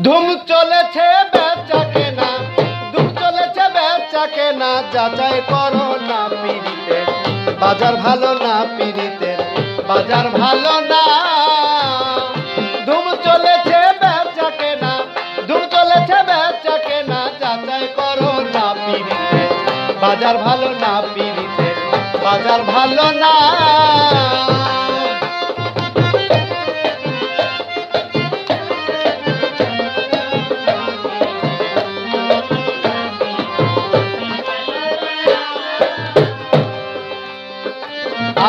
ধুম চলেছে বেচা কেনা, ধুম চলেছে বেচা কেনা, যাচাই করো না পিড়িতে। বাজার ভালো না পিড়িতে, বাজার ভালো না। ধুম চলেছে বেচা কেনা, ধুম চলেছে বেচা কেনা, যাচাই করো না পিড়িতে। বাজার ভালো না পিড়িতে, বাজার ভালো না।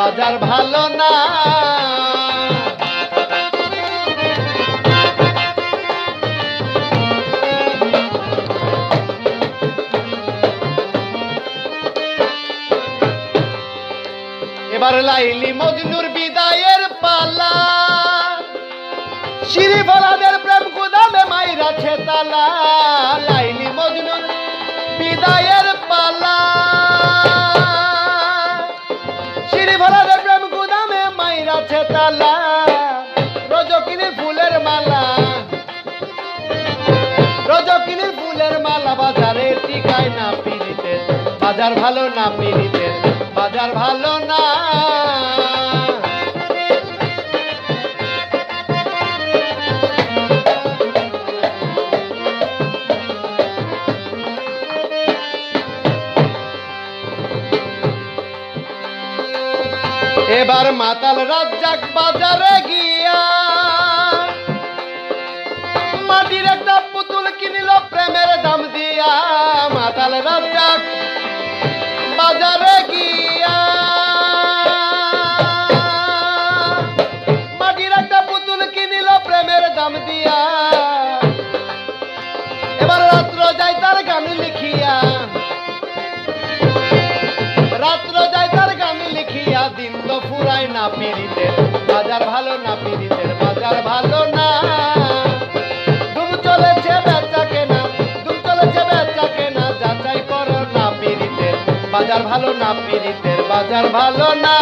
বাজার ভালো না। এবার লাইলি মজনুর বিদায়ের পালা। শিরিফলাদের প্রেম কুদামে মাইরাছে তালা লাইলি মজনুর বিদায়ের ফুলের মালা। রজকিনী ফুলের মালা বাজারে টিকায় না পিড়িতে বাজার ভালো না পিড়িতে বাজার ভালো না। এবার মাতাল রাজ্জাক বাজারে গিয়া মাতাল রাজ্জাক, বাজারে গিয়া। মাটির একটা পুতুল কিনিল, প্রেমের দাম দিয়া। এবার রাত্র যাই তার গান লিখিয়া। রাত্র যাই তার গান লিখিয়া, দিন তো ফুরায় না পিড়িতে, বাজার ভালো না পিড়িতের বাজার ভালো না পিড়িতের বাজার ভালো না।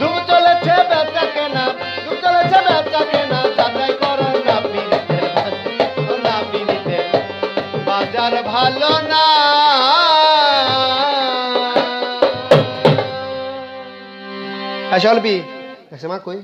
দুম চলেছে বেচা কেনা দুম চলেছে বেচা কেনা যাচাই করো না পিড়িতের বাজার না পিড়িতের বাজার ভালো না। হ্যাঁ চলবি মা কই?